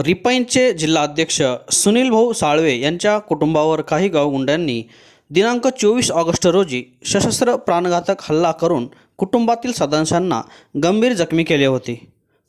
रिपाईनचे जिल्हाध्यक्ष सुनील भाऊ साळवे यांच्या कुटुंबावर काही गावगुंड्यांनी दिनांक चोवीस ऑगस्ट रोजी सशस्त्र प्राणघातक हल्ला करून कुटुंबातील सदस्यांना गंभीर जखमी केले होते.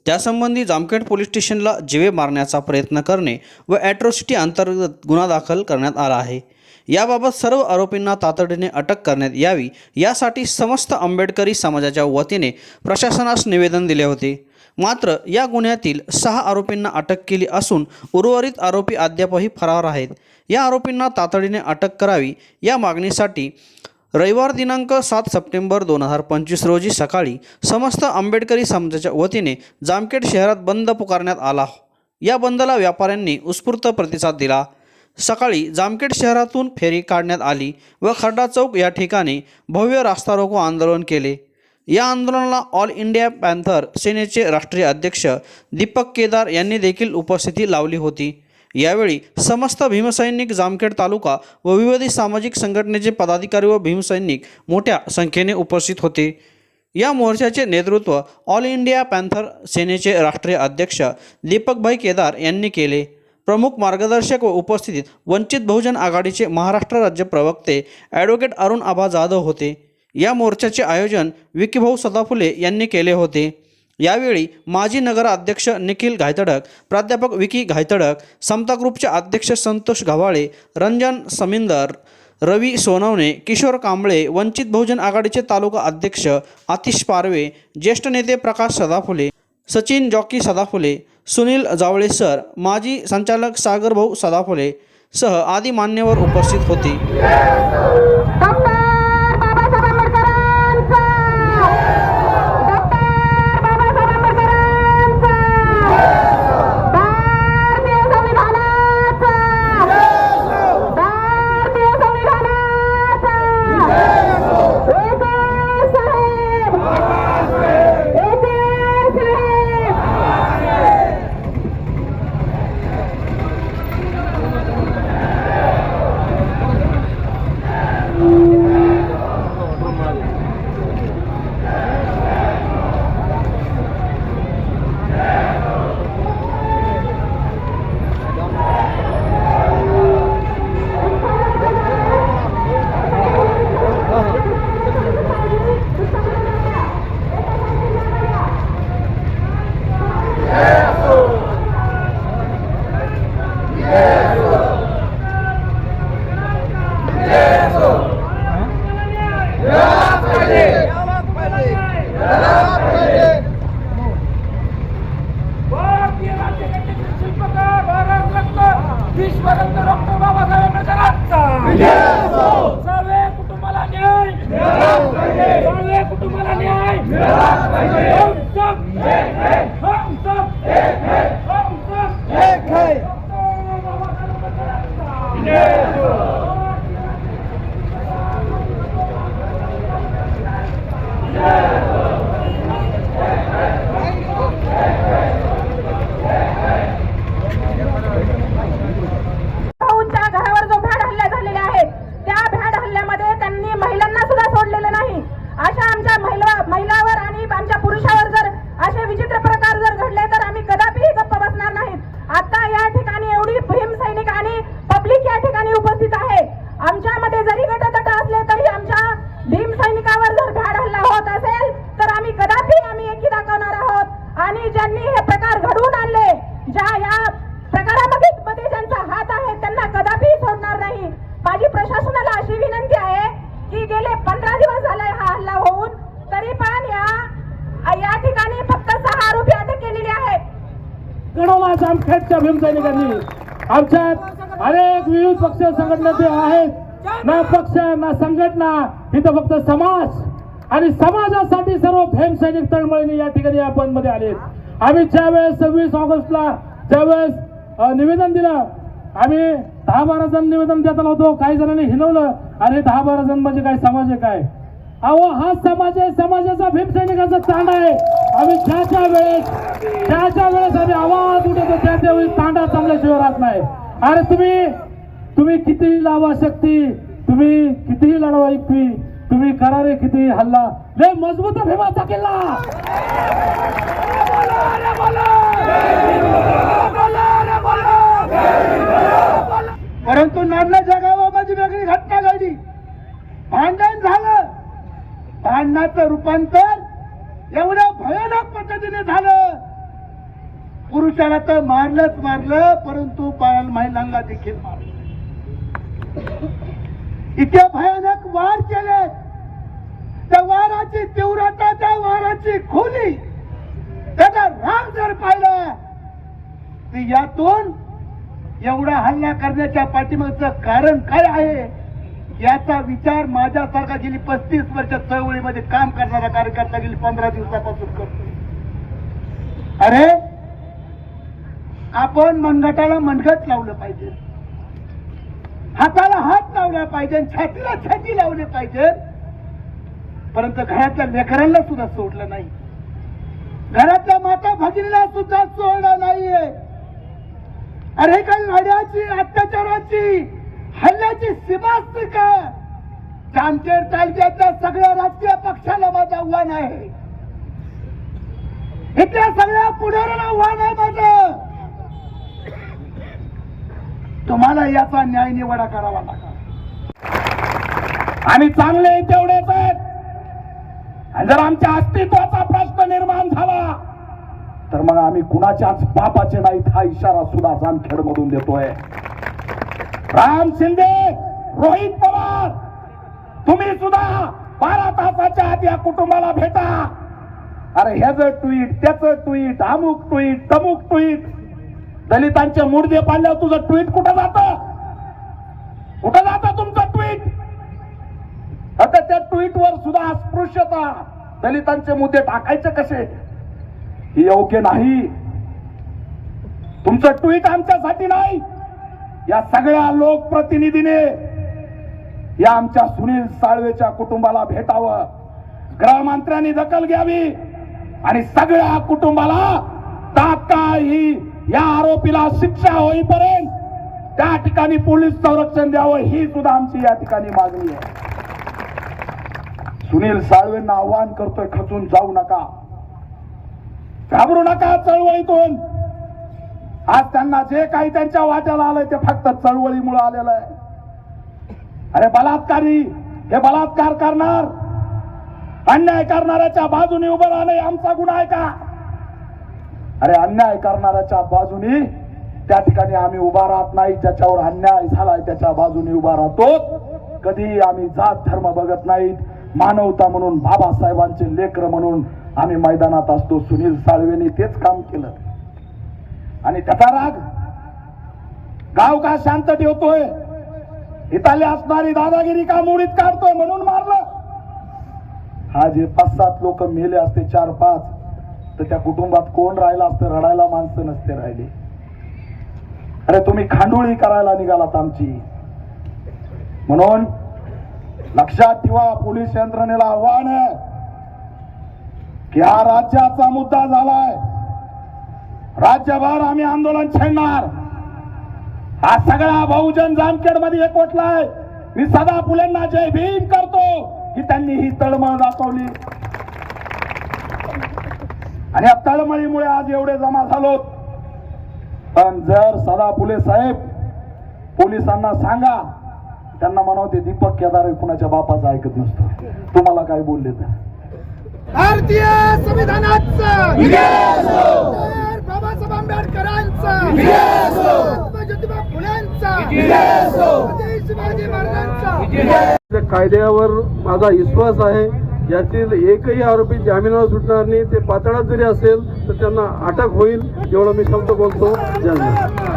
त्यासंबंधी जामखेड पोलीस स्टेशनला जिवे मारण्याचा प्रयत्न करणे व ॲट्रॉसिटी अंतर्गत गुन्हा दाखल करण्यात आला आहे. याबाबत सर्व आरोपींना तातडीने अटक करण्यात यावी यासाठी समस्त आंबेडकरी समाजाच्या वतीने प्रशासनास निवेदन दिले होते. मात्र या गुन्ह्यातील सहा आरोपींना अटक केली असून उर्वरित आरोपी अद्यापही फरार आहेत. या आरोपींना तातडीने अटक करावी या मागणीसाठी रविवार दिनांक सात सप्टेंबर दोन हजार पंचवीस रोजी सकाळी समस्त आंबेडकरी समाजाच्या वतीने जामखेड शहरात बंद पुकारण्यात आला. या बंदला व्यापाऱ्यांनी उत्स्फूर्त प्रतिसाद दिला. सकाळी जामखेड शहरातून फेरी काढण्यात आली व खड्डा चौक या ठिकाणी भव्य रास्ता रोको आंदोलन केले. या आंदोलनाला ऑल इंडिया पॅन्थर सेनेचे राष्ट्रीय अध्यक्ष दीपक केदार यांनी देखील उपस्थिती लावली होती. यावेळी समस्त भीमसैनिक जामखेड तालुका व विविध सामाजिक संघटनेचे पदाधिकारी व भीमसैनिक मोठ्या संख्येने उपस्थित होते. या मोर्चाचे नेतृत्व ऑल इंडिया पॅन्थर सेनेचे राष्ट्रीय अध्यक्ष दीपकभाई केदार यांनी केले. प्रमुख मार्गदर्शक व उपस्थितीत वंचित बहुजन आघाडीचे महाराष्ट्र राज्य प्रवक्ते ॲडव्होकेट अरुण आबा जाधव होते. या मोर्चाचे आयोजन विकीभाऊ सदाफुले यांनी केले होते. यावेळी माजी नगराध्यक्ष निखिल घायतडक प्राध्यापक विकी घायतडक समता ग्रुपचे अध्यक्ष संतोष गव्हाळे रंजन समिंदर रवी सोनवणे किशोर कांबळे वंचित बहुजन आघाडीचे तालुका अध्यक्ष आतिश पारवे ज्येष्ठ नेते प्रकाश सदाफुले सचिन जॉकी सदाफुले सुनील जावळे सर माजी संचालक सागरभाऊ सदाफुले सह आदी मान्यवर उपस्थित होते. Jai Ho! ज्या या प्रकारामध्ये मध्ये ज्यांचा हात आहे त्यांना कदापि सोडणार नाही. माझी प्रशासनाला अशी विनंती आहे की गेले पंधरा दिवस झाले हा हल्ला होऊन तरी पण या या ठिकाणी फक्त सहा आरोपी अटक केलेले आहेत. कडोबा जामखेडच्या भीमसैनिकांनी. आमच्यात अनेक विविध पक्ष संघटनेचे आहेत. ना पक्ष ना संघटना इथं फक्त समाज आणि समाजासाठी सर्व भीमसैनिक तळमळीने या ठिकाणी आपण मध्ये आले आम्ही ज्यावेळेस सव्वीस ऑगस्टला ज्यावेळेस निवेदन दिलं आम्ही दहा बारा जण निवेदन देताना होतो काही जणांनी हिनवलं अरे दहा बारा जण म्हणजे काय समाज आहे काय? अहो हा समाज आहे समाजाचा भीमसैनिकाचा तांडा आहे. आम्ही ज्या ज्या वेळेस ज्या ज्या वेळेस आम्ही आवाज उठवतो त्या त्यावेळी तांडा चांगल्याशिवाय राहत नाही. अरे तुम्ही तुम्ही कितीही लावा शक्ती तुम्ही कितीही लढवा युक्ती तुम्ही करा रे किती हल्ला? लय मजबूत भीमाचा किल्ला परंतु नांदण्याच्या गावामध्ये वेगळी घटना घडली. भांडण झालं. भांडणाचं रूपांतर एवढ्या भयानक पद्धतीने झालं. पुरुषाला तर मारलंच मारलं परंतु महिलांना देखील मारलं. इतके भयानक वार केले. त्या वाराची तीव्रता त्या वाराची खोली त्याचा राग जर पाहिला तर यातून एवढा हल्ला करण्याच्या पाठीमागचं कारण काय आहे? याचा विचार माझ्यासारखा गेली पस्तीस वर्ष चळवळीमध्ये काम करणारा कार्यकर्ता गेली पंधरा दिवसापासून करतो अरे आपण मनगटाला मनगट लावलं पाहिजे. हाताला हात लावला पाहिजे छातीला छाती लावली पाहिजे. परंतु घरातल्या लेकरांना सुद्धा सोडलं नाही. घरातल्या माता भगिनीला सुद्धा सोडलं नाहीये. अरे काही लढ्याची अत्याचाराची हल्ल्याची सीमा असते का? जामखेड तालुक्यातल्या सगळ्या राजकीय पक्षाला माझं आव्हान आहे. इथल्या सगळ्या पुढाऱ्याला आव्हान आहे माझं. तुम्हाला याचा न्याय निवडा करावा लागला. आणि चांगले तेवढेच आहेत. जर आमच्या अस्तित्वाचा प्रश्न निर्माण झाला तर मग आम्ही कुणाच्याच बापाचे नाहीत हा इशारा सुद्धा जामखेड मधून देतोय. राम शिंदे रोहित पवार तुम्ही सुद्धा बारा तासाच्या आत या कुटुंबाला भेटा. अरे ह्याच ट्विट त्याच ट्विट अमुक ट्विट तमुक ट्विट दलितांचे मुडदे पाडल्यावर तुझं ट्विट कुठं जात? कुठं जात तुमचं ट्विट? आता त्या ट्विट वर सुद्धा अस्पृश्यता. दलितांचे मुद्दे टाकायचे कसे? हे योग्य नाही. तुमचं ट्विट आमच्यासाठी नाही. या सगळ्या लोकप्रतिनिधीने या आमच्या सुनील साळवेच्या कुटुंबाला भेटावं. गृहमंत्र्यांनी दखल घ्यावी आणि सगळ्या कुटुंबाला या आरोपीला शिक्षा होईपर्यंत त्या ठिकाणी पोलीस संरक्षण द्यावं ही सुद्धा आमची या ठिकाणी मागणी आहे. सुनील साळवेंना आव्हान करतोय खचून जाऊ नका. घाबरू नका चळवळीतून. आज त्यांना जे काही त्यांच्या वाट्याला आलंय ते फक्त चळवळीमुळे आलेलं आहे. अरे बलात्कारी हे बलात्कार करणार. अन्याय करणाऱ्याच्या बाजूने उभं राहणं आमचा गुन्हा आहे का? अरे अन्याय करणाऱ्याच्या बाजूने त्या ठिकाणी आम्ही उभा राहत नाही ज्याच्यावर अन्याय झालाय त्याच्या बाजूने उभा राहतो. कधी आम्ही जात धर्म बघत नाहीत. मानवता म्हणून बाबासाहेबांचे लेकर म्हणून आम्ही मैदानात असतो. सुनील साळवेने तेच काम केलं. आणि त्याचा राग गाव का शांत ठेवतोय? इथाली असणारी दादागिरी का मुडीत काढतोय म्हणून मारलं. हा जे पाच सात लोक मेले असते चार पाच तर त्या कुटुंबात कोण राहिला असतं? रडायला माणसं नसते राहिले. अरे तुम्ही खांडोळी करायला निघालात आमची. म्हणून लक्षात ठेवा पोलीस यंत्रणेला आव्हान आहे की हा राज्याचा मुद्दा झालाय. राज्यभर आम्ही आंदोलन छेडणार. हा सगळा बहुजन जामखेडमध्ये एकवटलाय. मी सदा फुलेंना जय भीम करतो की त्यांनी ही तळमळ दाखवली. आणि या तळमळीमुळे आज एवढे जमा झालोत. पण जर सदा फुले साहेब पोलिसांना सांगा त्यांना म्हणावं ते दीपक केदार कुणाच्या बापाचं ऐकत नसतं. तुम्हाला काय बोलले तर. भारतीय संविधानाचा. बाबासाहेब आंबेडकरांचा. महात्मा ज्योतिबा फुल्यांचा छत्रपती शिवाजी महाराजांचा. त्या कायद्यावर माझा विश्वास आहे. यातील एकही आरोपी जामिनावर सुटणार नाही. ते पातळात जरी असेल तर त्यांना अटक होईल एवढं मी शब्द बोलतो. जय